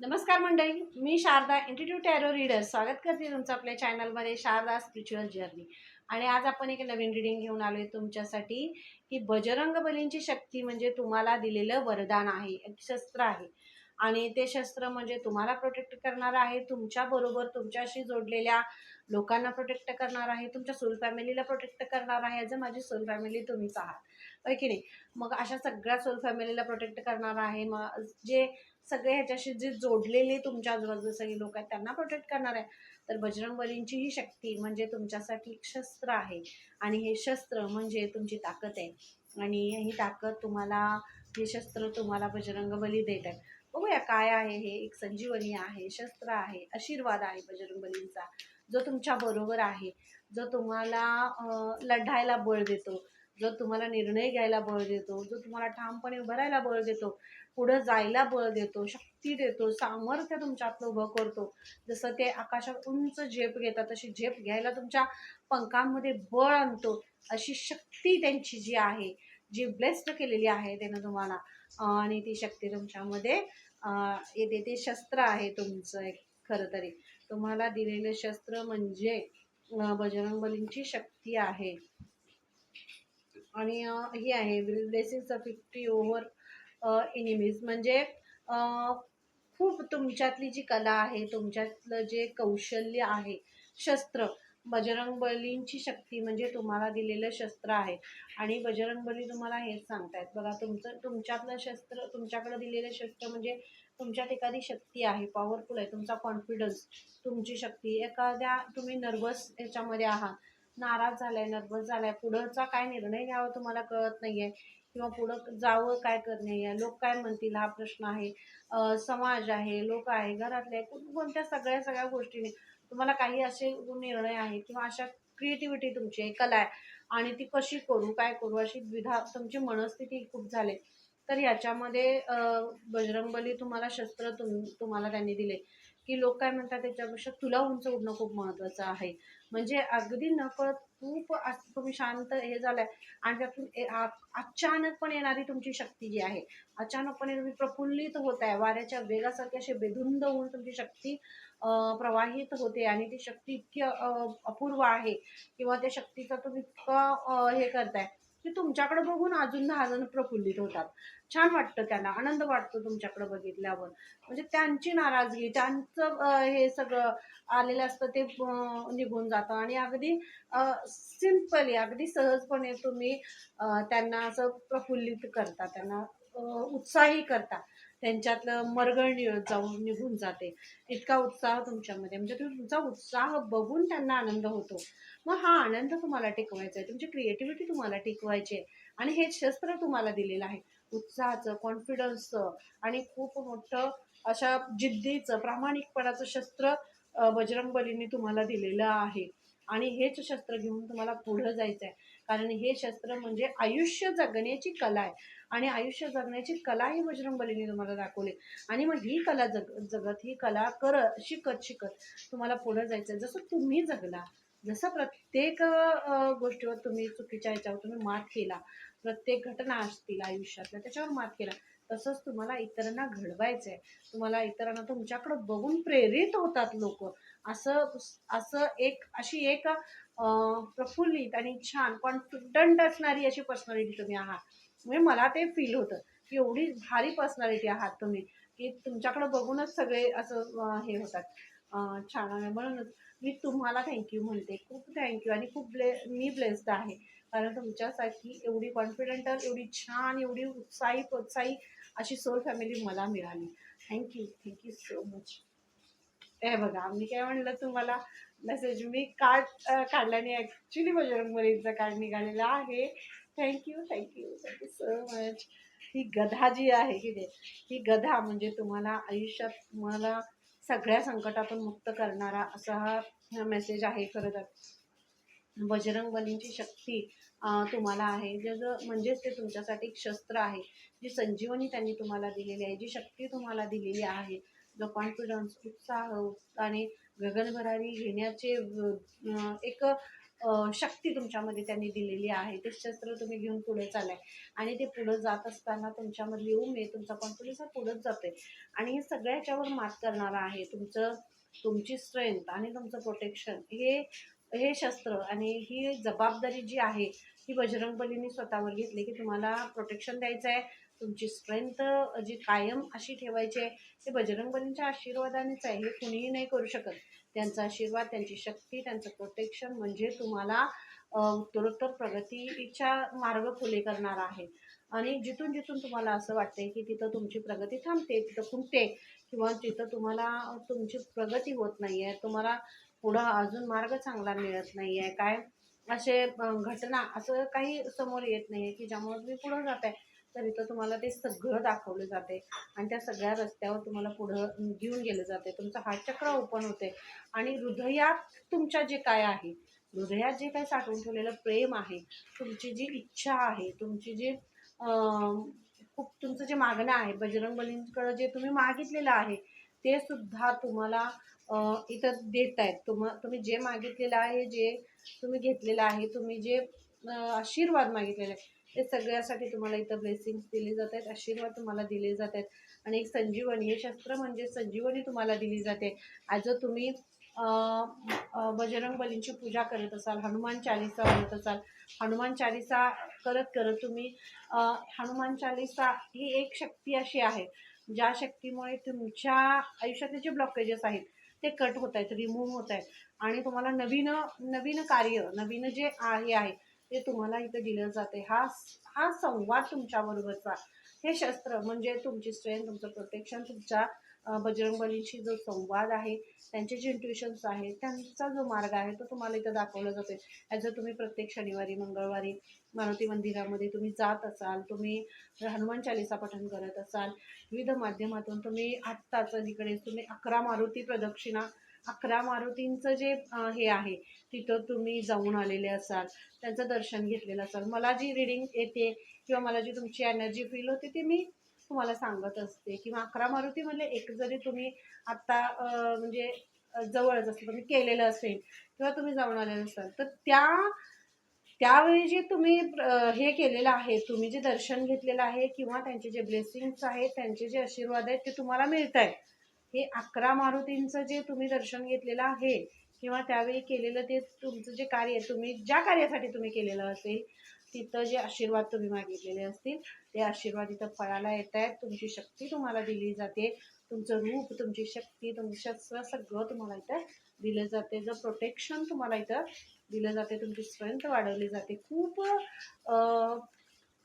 नमस्कार मंडळी मी शारदा इंटिट्यूट टॅरो रीडर स्वागत करते तुमचं आपल्या चॅनलमध्ये शारदा स्पिरिच्युअल जर्नी आणि आज आपण एक नवीन रिडिंग घेऊन आलो आहे तुमच्यासाठी की बजरंग बलींची शक्ती म्हणजे तुम्हाला दिलेलं वरदान आहे एक शस्त्र आहे. आणि ते शस्त्र म्हणजे तुम्हाला प्रोटेक्ट करणार आहे तुमच्याबरोबर तुमच्याशी जोडलेल्या लोकांना प्रोटेक्ट करणार आहे तुमच्या सोल फॅमिलीला प्रोटेक्ट करणार आहे ॲज अ माझी सोल फॅमिली तुम्हीच आहात. होय की नाही? मग अशा सगळ्या सोल फॅमिलीला प्रोटेक्ट करणार आहे मग जे सगळे ह्याच्याशी जे जोडलेले तुमच्या आजूबाजूला सगळे लोक आहेत त्यांना प्रोटेक्ट करणार आहे. तर बजरंगबलींची ही शक्ती म्हणजे तुमच्यासाठी एक शस्त्र आहे. आणि हे शस्त्र म्हणजे तुमची ताकद आहे. आणि ही ताकद तुम्हाला हे शस्त्र तुम्हाला बजरंगबली देत आहे बघूया काय आहे हे एक संजीवनी आहे शस्त्र आहे आशीर्वाद आहे बजरंगबलींचा. जो तुमच्या बरोबर आहे जो तुम्हाला लढायला बळ देतो. जो तुम्हाला निर्णय घ्यायला बळ देतो जो तुम्हाला ठामपणे उभं राहायला बळ देतो पुढं जायला बळ देतो शक्ती देतो सामर्थ्य तुमच्यातलं उभं करतो जसं ते आकाशात उंच झेप घेतात तशी झेप घ्यायला तुमच्या पंखांमध्ये बळ आणतो अशी शक्ती त्यांची जी आहे जी ब्लेस्ड केलेली आहे त्यानं तुम्हाला. आणि ती शक्ती तुमच्यामध्ये येते. ते शस्त्र आहे तुमचं एक खरं तरी. तुम्हाला दिलेलं शस्त्र म्हणजे बजरंगबलींची शक्ती आहे. आणि हे ही आहे blessings a fifty over enemies म्हणजे खूप तुमच्यातली जी कला आहे तुमच्यातलं जे कौशल्य आहे शस्त्र बजरंगबलींची शक्ती म्हणजे तुम्हाला दिलेलं शस्त्र आहे. आणि बजरंगबली तुम्हाला हेच सांगतायत. बघा तुमचं तुमच्यातलं शस्त्र तुमच्याकडे दिलेलं शस्त्र म्हणजे तुमच्यात एखादी शक्ती आहे पॉवरफुल आहे तुमचा कॉन्फिडन्स तुमची शक्ती. एखाद्या तुम्ही नर्वस याच्यामध्ये आहात नाराज झालाय नर्वस झालाय. पुढंचा काय निर्णय घ्यावा तुम्हाला कळत नाहीये. किंवा पुढं जावं काय करणे आहे लोक काय म्हणतील? हा प्रश्न आहे. समाज आहे लोक आहे घरातले आहे कोणत्या सगळ्या सगळ्या गोष्टीने तुम्हाला काही असे निर्णय आहे किंवा अशा क्रिएटिव्हिटी तुमची आहे कला आहे. आणि ती कशी करू काय करू अशी द्विधा तुमची मनस्थिती खूप झाले. तर याच्यामध्ये बजरंगबली तुम्हाला शस्त्र तुम तुम्हाला त्यांनी दिले. की लोक काय म्हणतात त्याच्यापेक्षा तुला उंच उडणं खूप महत्त्वाचं आहे. म्हणजे अगदी नकळत खूप असं तुम्ही शांत हे झालाय. आणि त्यातून ए- आ- अचानकपणे येणारी तुमची शक्ती जी आहे अचानकपणे तुम्ही प्रफुल्लित होत आहे वाऱ्याच्या वेगासारखी अशी बेधुंद होऊन तुमची शक्ती प्रवाहित होते आणि ती शक्ती इतकी अपूर्व आहे किंवा त्या शक्तीचा तुम्ही इतकं हे करताय. की तुमच्याकडे बघून अजून दहा जण प्रफुल्लित होतात. छान वाटतं त्यांना आनंद वाटतो तुमच्याकडे बघितल्यावर. म्हणजे त्यांची नाराजगी त्यांचं हे सगळं आलेलं असतं ते निघून जातं. आणि अगदी सिम्पली अगदी सहजपणे तुम्ही त्यांना असं प्रफुल्लित करता त्यांना उत्साही करता. त्यांच्यातलं मरगळ नि जाऊन निघून जाते. इतका उत्साह तुमच्यामध्ये. म्हणजे तुम्ही तुमचा उत्साह बघून त्यांना आनंद होतो. मग हा आनंद तुम्हाला टिकवायचा आहे. तुमची क्रिएटिव्हिटी तुम्हाला टिकवायची आहे. आणि हे शस्त्र तुम्हाला दिलेलं आहे. उत्साहाचं कॉन्फिडन्सचं आणि खूप मोठं अशा जिद्दीचं प्रामाणिकपणाचं शस्त्र अं, बजरंग बलींनी तुम्हाला दिलेलं आहे. आणि हेच शस्त्र घेऊन तुम्हाला पुढं जायचं आहे कारण हे शस्त्र म्हणजे आयुष्य जगण्याची कला आहे. आणि आयुष्य जगण्याची कला ही बजरंग तुम्हाला दाखवली. आणि मग ही कला जग जगत ही कला कर शिकत शिकत तुम्हाला पुढं जायचं आहे जसं तुम्ही जगला जसं प्रत्येक गोष्टीवर तुम्ही चुकीच्या ह्याच्यावर तुम्ही मात केला प्रत्येक घटना असतील आयुष्यातल्या त्याच्यावर मात केला तसंच तुम्हाला इतरांना घडवायचं आहे तुम्हाला इतरांना तुमच्याकडं बघून प्रेरित होतात लोक. असं असं एक अशी एक प्रफुल्लित आणि छान कॉन्फिडंट असणारी अशी पर्सनॅलिटी तुम्ही आहात. म्हणजे मला ते फील होतं की एवढी भारी पर्सनॅलिटी आहात तुम्ही की तुमच्याकडं बघूनच सगळे असं हे होतात. छान. आहे म्हणूनच मी तुम्हाला थँक्यू म्हणते. खूप थँक्यू आणि खूप ब्ले मी ब्लेस्ड आहे. कारण तुमच्यासाठी एवढी कॉन्फिडंट एवढी छान एवढी उत्साही प्रोत्साही अशी सोल फॅमिली मला मिळाली. थँक्यू थँक्यू सो मच हे बघा मी काय म्हणलं तुम्हाला? मेसेज मी कार्ड काढल्याने ॲक्च्युली बजरंगबलीचा कार्ड निघालेला आहे. Thank you thank you thank you so much ही गधा जी आहे की दे ही गधा म्हणजे तुम्हाला आयुष्यात तुम्हाला सगळ्या संकटातून मुक्त करणारा असा हा मेसेज आहे खरं तर. बजरंग बलींची शक्ती तुम्हाला आहे. ज्याचं म्हणजेच ते तुमच्यासाठी एक शस्त्र आहे. जी संजीवनी त्यांनी तुम्हाला दिलेली आहे जी शक्ती तुम्हाला दिलेली आहे. जो कॉन्फिडन्स उत्साह आणि गगनभरारी घेण्याचे एक शक्ती तुमच्यामध्ये त्यांनी दिलेली आहे. ते शस्त्र तुम्ही घेऊन पुढे चालाय आणि ते पुढे जात असताना तुमच्यामधली उमेद तुमचा कॉन्फिडन्स हा पुढेच जातोय. आणि हे सगळ्याच्यावर मात करणारा आहे. तुमचं तुमची स्ट्रेंथ आणि तुमचं प्रोटेक्शन हे हे शस्त्र आणि ही जबाबदारी जी आहे ही बजरंगबलीने स्वतःवर घेतली की तुम्हाला प्रोटेक्शन द्यायचं आहे तुमची स्ट्रेंथ जी कायम अशी ठेवायची आहे ते बजरंगबलींच्या आशीर्वादानेच आहे. हे कुणीही नाही करू शकत. त्यांचा आशीर्वाद त्यांची शक्ती त्यांचं प्रोटेक्शन म्हणजे तुम्हाला उत्तरोत्तर प्रगतीच्या मार्ग खुले करणार आहे. आणि जिथून जिथून तुम्हाला असं वाटते की तिथं तुमची प्रगती थांबते तिथं खुंटते किंवा तिथं तुम्हाला तुमची प्रगती होत नाही आहे तुम्हाला पुढं अजून मार्ग चांगला मिळत नाही आहे काय असे घटना असं काही समोर येत नाही आहे की ज्यामुळे तुम्ही पुढं जात आहे तर इथं तुम्हाला ते सगळं दाखवलं जाते. आणि त्या सगळ्या रस्त्यावर तुम्हाला पुढं घेऊन गेलं जाते. तुमचं हातचक्र ओपन होते. आणि हृदयात तुमच्या जे काय आहे हृदयात जे काही साठवून ठेवलेलं प्रेम आहे तुमची जी इच्छा आहे तुमची जी खूप तुमचं जे मागणं आहे बजरंगबलींकडं जे तुम्ही मागितलेलं आहे ते सुद्धा तुम्हाला इथं देत आहेत तुम तुम्ही जे मागितलेलं आहे जे तुम्ही घेतलेलं आहे तुम्ही जे आशीर्वाद मागितलेले आहे ते सगळ्यासाठी तुम्हाला इथं ब्लेसिंग्स दिले जात आहेत आशीर्वाद तुम्हाला दिले जात आहेत आणि एक संजीवनी हे शस्त्र म्हणजे संजीवनी तुम्हाला दिली जाते. ॲज अ तुम्ही बजरंग बलींची पूजा करत असाल हनुमान चालिसा म्हणत असाल हनुमान चालिसा करत करत तुम्ही हनुमान चालिसा ही एक शक्ती अशी आहे ज्या शक्तीमुळे तुमच्या आयुष्यातले जे ब्लॉकेजेस आहेत ते कट होत आहेत रिमूव्ह होत आहेत. आणि तुम्हाला नवीन नवीन कार्य नवीन जे आहे आहे ते तुम्हाला इथं दिलं जाते. हा हा संवाद तुमच्याबरोबरचा हे शस्त्र म्हणजे तुमची स्ट्रेंथ तुमचं प्रोटेक्शन तुमच्या अं, बजरंगबलींशी जो संवाद आहे त्यांचे जे इंट्युशन्स आहेत त्यांचा जो मार्ग आहे तो तुम्हाला इथं दाखवला जातो. ॲज अ तुम्ही प्रत्येक शनिवारी मंगळवारी मारुती मंदिरामध्ये तुम्ही जात असाल तुम्ही हनुमान चालिसा पठण करत असाल विविध माध्यमातून तुम्ही आत्ताच जिकडे तुम्ही अकरा मारुती प्रदक्षिणा अकरा मारुतींचं जे हे आहे तिथं तुम्ही जाऊन आलेले असाल त्यांचं दर्शन घेतलेलं असाल मला जी रिडिंग येते किंवा मला जी तुमची एनर्जी फील होते ती मी तुम्हाला सांगत असते. किंवा अकरा मारुतीमधले म्हणजे एक जरी तुम्ही आत्ता म्हणजे जवळच असं तुम्ही केलेलं असेल किंवा तुम्ही जाऊन आलेलं असाल तर त्या त्यावेळी जे तुम्ही हे केलेलं आहे तुम्ही जे दर्शन घेतलेलं आहे किंवा त्यांचे जे ब्लेसिंग्स आहेत त्यांचे जे आशीर्वाद आहेत ते तुम्हाला मिळत आहेत हे अकरा मारुतींचं जे तुम्ही दर्शन घेतलेलं आहे किंवा त्यावेळी केलेलं ते तुमचं जे कार्य तुम्ही ज्या कार्यासाठी तुम्ही केलेलं असेल तिथं जे आशीर्वाद तुम्ही मागितलेले असतील ते आशीर्वाद इथं फळाला येत आहेत तुमची शक्ती तुम्हाला दिली जाते. तुमचं रूप तुमची शक्ती तुमचं शस्त्र सगळं तुम्हाला इथं दिलं जाते. जर प्रोटेक्शन तुम्हाला इथं दिलं जाते तुमची स्ट्रेंथ वाढवली जाते. खूप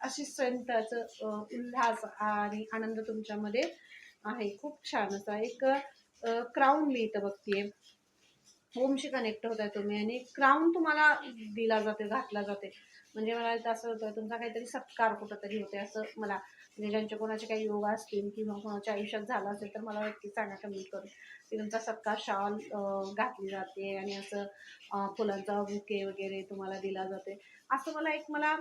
अशी स्ट्रेंथचं उल्हास आणि आनंद तुमच्यामध्ये आहे. खूप छान असा एक क्राऊन मी इथं बघतीये होमशी कनेक्ट होत आहे तुम्ही आणि क्राऊन तुम्हाला दिला जाते घातला जाते म्हणजे मला इथं असं होतं तुमचा काहीतरी सत्कार कुठंतरी होते असं मला. म्हणजे ज्यांचे कोणाचे काही योग असतील किंवा कोणाच्या आयुष्यात झाला असेल तर मला व्यक्ती सांगा कमेंट करून. की तुमचा सत्कार शाल घातली जाते आणि असं फुलांचा बुके वगैरे तुम्हाला दिला जाते असं मला एक मला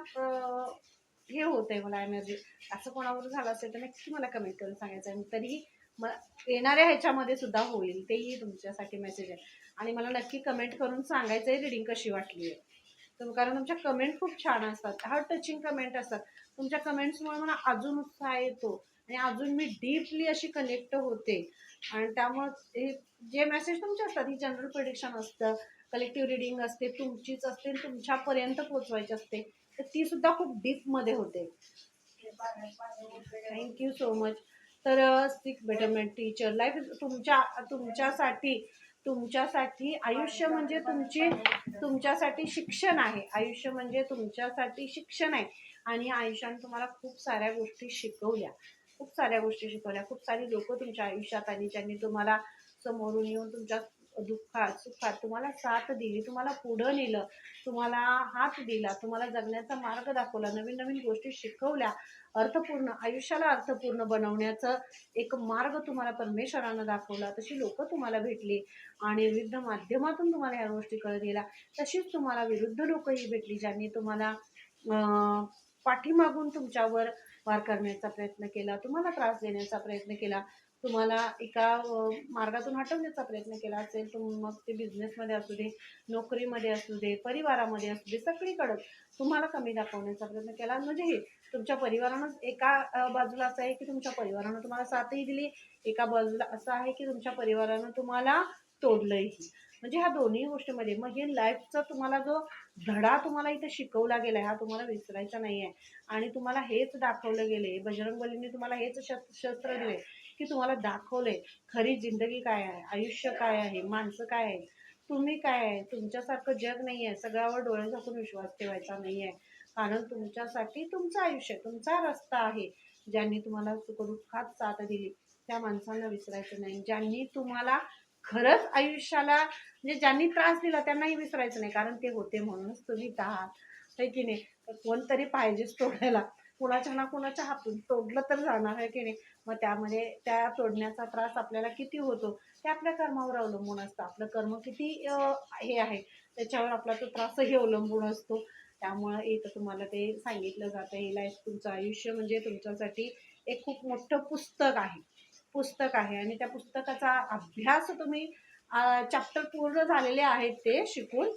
हे होतंय मला एनर्जी असं कोणावर झालं असेल तर नक्की मला कमेंट करून सांगायचं आहे तरीही मला येणाऱ्या ह्याच्यामध्ये सुद्धा होईल. तेही तुमच्यासाठी मेसेज आहे. आणि मला नक्की कमेंट करून सांगायचं आहे रिडिंग कशी वाटली आहे. तर कारण तुमच्या कमेंट खूप छान असतात. हार्ट टचिंग कमेंट असतात. तुमच्या कमेंट्समुळे मला अजून उत्साह येतो आणि अजून मी डीपली अशी कनेक्ट होते. आणि त्यामुळं हे जे मेसेज तुमचे असतात ही जनरल प्रिडिक्शन असतं कलेक्टिव्ह रिडिंग असते तुमचीच असते तुमच्यापर्यंत पोचवायची असते तर ती सुद्धा खूप डीपमध्ये होते. थँक्यू सो मच तर सिक बेटरमेंट टीचर लाईफ तुमच्या तुमच्यासाठी तुमच्यासाठी आयुष्य म्हणजे तुमची तुमच्यासाठी शिक्षण आहे. आयुष्य म्हणजे तुमच्यासाठी शिक्षण आहे. आणि आयुष्याने तुम्हाला खूप साऱ्या गोष्टी शिकवल्या. खूप साऱ्या गोष्टी शिकवल्या. खूप सारी लोक तुमच्या आयुष्यात आली ज्यांनी तुम्हाला समोरून येऊन तुमच्या दुःखात सुखात तुम्हाला साथ दिली तुम्हाला पुढं नेलं तुम्हाला हात दिला तुम्हाला जगण्याचा मार्ग दाखवला नवीन नवीन गोष्टी शिकवल्या अर्थपूर्ण आयुष्याला अर्थपूर्ण बनवण्याचं एक मार्ग तुम्हाला परमेश्वरानं दाखवला. तशी लोक तुम्हाला भेटली आणि विविध माध्यमातून तुम्हाला ह्या गोष्टी कळत गेल्या. तशीच तुम्हाला विरुद्ध लोकही भेटली ज्यांनी तुम्हाला पाठीमागून तुमच्यावर वार करण्याचा प्रयत्न केला तुम्हाला त्रास देण्याचा प्रयत्न केला. तुम्हाला एका मार्गातून हटवण्याचा प्रयत्न केला असेल तुम मग ते बिझनेसमध्ये असू दे नोकरीमध्ये असू दे परिवारामध्ये असू दे सगळीकडं तुम्हाला कमी दाखवण्याचा प्रयत्न केला. म्हणजे हे तुमच्या परिवारानं एका बाजूला असं आहे की तुमच्या परिवारानं तुम्हाला साथही दिली एका बाजूला असं आहे की तुमच्या परिवारानं तुम्हाला तोडलंही म्हणजे ह्या दोन्ही गोष्टीमध्ये मग हे लाईफचा तुम्हाला जो धडा तुम्हाला इथे शिकवला गेला हा तुम्हाला विसरायचा नाही आहे आणि तुम्हाला हेच दाखवलं गेले बजरंगबलीने तुम्हाला हेच शस्त्र शस्त्र दिले की तुम्हाला दाखवले खरी जिंदगी काय आहे आयुष्य काय आहे माणसं काय आहे तुम्ही काय आहे तुमच्यासारखं जग नाही आहे सगळ्यावर डोळे झाकून विश्वास ठेवायचा नाही आहे. कारण तुमच्यासाठी तुमचं आयुष्य तुमचा रस्ता आहे. ज्यांनी तुम्हाला सुखदुःखात साथ दिली त्या माणसांना विसरायचं नाही. ज्यांनी तुम्हाला खरंच आयुष्याला म्हणजे ज्यांनी त्रास दिला त्यांनाही विसरायचं नाही. कारण ते होते म्हणूनच तुम्ही आहात आहे की नाही? तर कोणतरी पाहिजेच तोडायला. कुणाच्या ना कुणाच्या हातून तोडलं तर जाणार आहे की नाही? मग त्यामध्ये त्या तोडण्याचा त्रास आपल्याला किती होतो? ते आपल्या कर्मावर अवलंबून असतं. आपलं कर्म किती हे आहे. त्याच्यावर आपला तो त्रासही अवलंबून असतो. त्यामुळं इथं तुम्हाला ते सांगितलं जातं. हे लाईफ तुमचं आयुष्य म्हणजे तुमच्यासाठी एक खूप मोठं पुस्तक आहे. पुस्तक आहे. आणि त्या पुस्तकाचा अभ्यास तुम्ही चॅप्टर पूर्ण झालेले आहेत ते शिकून.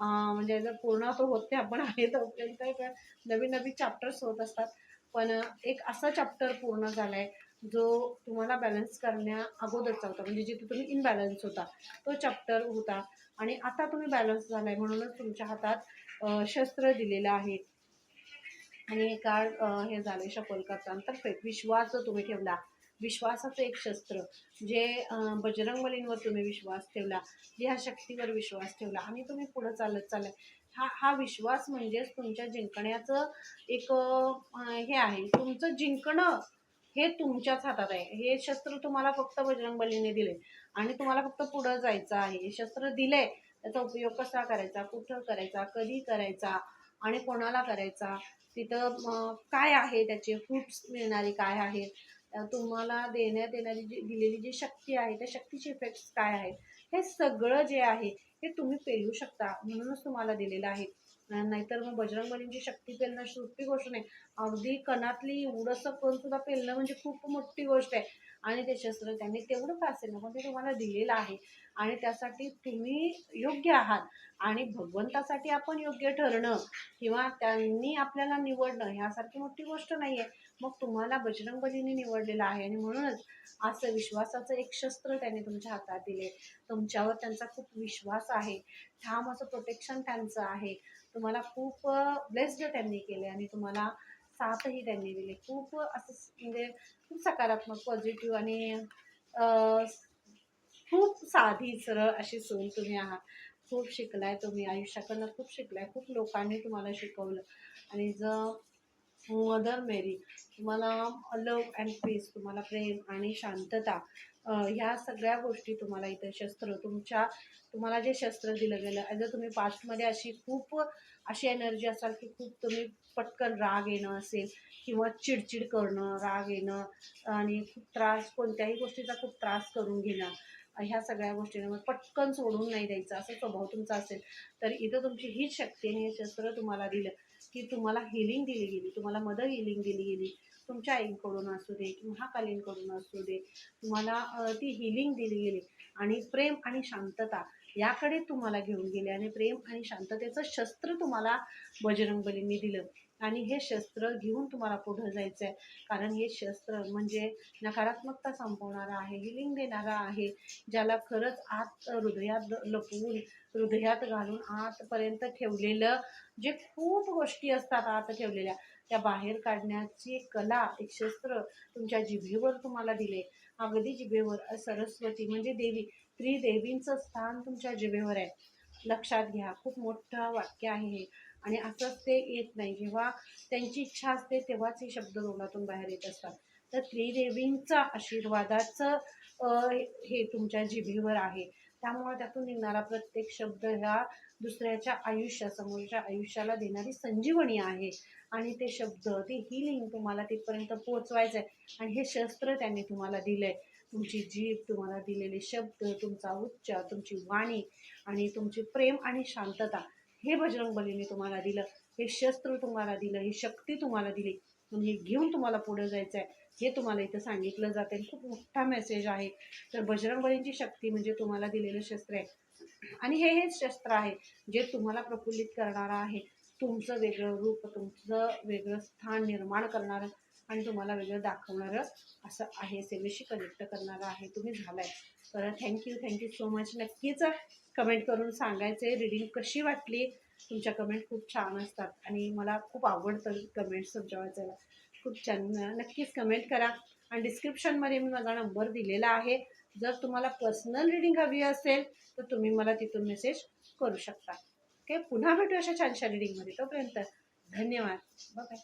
म्हणजे जर पूर्ण तो होते आपण आहे तोपर्यंत नवीन नवीन चॅप्टर्स होत असतात. पण एक असा चॅप्टर पूर्ण झाला आहे जो तुम्हाला बॅलन्स करण्या अगोदरचा होता. म्हणजे जिथे तुम्ही इनबॅलन्स होता तो चॅप्टर होता. आणि आता तुम्ही बॅलन्स झाला आहे म्हणूनच तुमच्या हातात शस्त्र दिलेलं आहे. आणि कार्ड हे झाले शफल करताना. तर विश्वास जो तुम्ही ठेवला. विश्वासाचं एक शस्त्र. जे बजरंगबलींवर तुम्ही विश्वास ठेवला जे ह्या शक्तीवर विश्वास ठेवला आणि तुम्ही पुढं चालत चाललाय हा हा विश्वास म्हणजेच तुमच्या जिंकण्याचं एक हे आहे. तुमचं जिंकणं हे तुमच्याच हातात आहे. हे शस्त्र तुम्हाला फक्त बजरंगबलीने दिले आणि तुम्हाला फक्त पुढं जायचं आहे. हे शस्त्र दिले त्याचा उपयोग कसा करायचा? कुठं करायचा? कधी करायचा? आणि कोणाला करायचा? तिथं काय आहे? त्याचे फ्रुट्स मिळणारे काय आहेत? तुम्हाला देण्यात येणारी जी दिलेली जी शक्ती आहे त्या शक्तीचे इफेक्ट्स काय आहेत? हे सगळं जे आहे हे तुम्ही पेलू शकता म्हणूनच तुम्हाला दिलेलं आहे. नाहीतर मग बजरंगबलींची शक्ती पेलणं सोपी गोष्ट नाही. अगदी कणातली एवढंसं करून सुद्धा पेलणं म्हणजे खूप मोठी गोष्ट आहे. आणि ते शस्त्र त्यांनी तेवढं का असेल ना पण ते तुम्हाला दिलेलं आहे. आणि त्यासाठी तुम्ही योग्य आहात. आणि भगवंतासाठी आपण योग्य ठरणं किंवा त्यांनी आपल्याला निवडणं ह्यासारखी मोठी गोष्ट नाही आहे मग तुम्हाला बजरंगबलीने निवडलेलं आहे. आणि म्हणूनच असं विश्वासाचं एक शस्त्र त्याने तुमच्या हातात दिले. तुमच्यावर त्यांचा खूप विश्वास आहे. ठाम असं प्रोटेक्शन त्यांचं आहे. तुम्हाला खूप ब्लेस्ड त्यांनी केले आणि तुम्हाला साथही त्यांनी दिले. खूप असं म्हणजे खूप सकारात्मक पॉझिटिव्ह आणि खूप साधी सरळ अशी सून तुम्ही आहात. खूप शिकलाय तुम्ही. आयुष्याकडनं खूप शिकलाय. खूप लोकांनी तुम्हाला शिकवलं. आणि जर मदर मेरी तुम्हाला लव अँड पीस तुम्हाला प्रेम आणि शांतता ह्या सगळ्या गोष्टी तुम्हाला इथं शस्त्र तुमच्या तुम्हाला जे शस्त्र दिलं गेलं जर तुम्ही पास्टमध्ये अशी खूप अशी एनर्जी असाल की खूप तुम्ही पटकन राग येणं असेल किंवा चिडचिड करणं राग येणं आणि खूप त्रास कोणत्याही गोष्टीचा खूप त्रास करून घेणं ह्या सगळ्या गोष्टींना पटकन सोडून नाही द्यायचं असा स्वभाव तुमचा असेल तर इथं तुमची हीच शक्ती आणि हे शस्त्र तुम्हाला दिलं. की तुम्हाला हिलिंग दिली गेली तुम्हाला मदर हिलिंग दिली गेली. तुमच्या आईकडून असू दे किंवा महाकालींकडून असू दे तुम्हाला ती हिलिंग दिली गेली. आणि प्रेम आणि शांतता याकडे तुम्हाला घेऊन गेले आणि प्रेम आणि शांततेचं शस्त्र तुम्हाला बजरंगबलींनी दिलं. आणि हे शस्त्र घेऊन तुम्हाला पुढं जायचं आहे कारण हे शस्त्र म्हणजे नकारात्मकता संपवणारा आहे हिलिंग देणारा आहे ज्याला खरंच आत हृदयात लपवून हृदयात घालून आतपर्यंत ठेवलेलं जे खूप गोष्टी असतात आत ठेवलेल्या त्या बाहेर काढण्याची कला एक शस्त्र तुमच्या जिभेवर तुम्हाला दिले. अगदी जिभेवर सरस्वती म्हणजे देवी त्रिदेवींचं स्थान तुमच्या जिभेवर आहे. लक्षात घ्या खूप मोठं वाक्य आहे हे. आणि असंच ते येत नाही. जेव्हा त्यांची इच्छा असते तेव्हाच हे शब्द तोंडातून बाहेर येत असतात. तर त्रिदेवींचा आशीर्वादाचं हे तुमच्या जिभेवर आहे. त्यामुळे त्यातून निघणारा प्रत्येक शब्द ह्या दुसऱ्याच्या आयुष्यासमोरच्या आयुष्याला देणारी संजीवनी आहे. आणि ते शब्द ते हिलिंग तुम्हाला तिथपर्यंत पोहोचवायचं आहे आणि हे शस्त्र त्यांनी तुम्हाला दिलं आहे तुमची जीभ तुम्हाला दिलेले शब्द तुमचा उच्चार तुमची वाणी आणि तुमची प्रेम आणि शांतता हे बजरंगबलीने तुम्हाला दिलं हे शस्त्र तुम्हाला दिलं ही शक्ती तुम्हाला दिली. म्हणजे हे घेऊन तुम्हाला पुढे जायचं आहे हे तुम्हाला इथं सांगितलं जाते खूप मोठा मेसेज आहे. तर बजरंगबलींची शक्ती म्हणजे तुम्हाला दिलेलं शस्त्र आहे. आणि हे हेच शस्त्र आहे जे तुम्हाला प्रफुल्लित करणारं आहे. तुमचं वेगळं रूप तुमचं वेगळं स्थान निर्माण करणारं आणि तुम्हाला वेगळं दाखवणारं असं आहे सेवेशी कनेक्ट करणारं आहे तुम्ही झालाय. तर thank you thank you so much नक्कीच कमेंट करून सांगायचं आहे रिडिंग कशी वाटली? तुमच्या कमेंट खूप छान असतात आणि मला खूप आवडतं कमेंट्स तुमच्या खूप छान नक्कीच कमेंट करा. आणि डिस्क्रिप्शनमध्ये मी माझा नंबर दिलेला आहे. जर तुम्हाला पर्सनल रिडिंग हवी असेल तर तुम्ही मला तिथून मेसेज करू शकता. ओके पुन्हा भेटू अशा छानशा रिडिंगमध्ये तोपर्यंत. धन्यवाद. बाय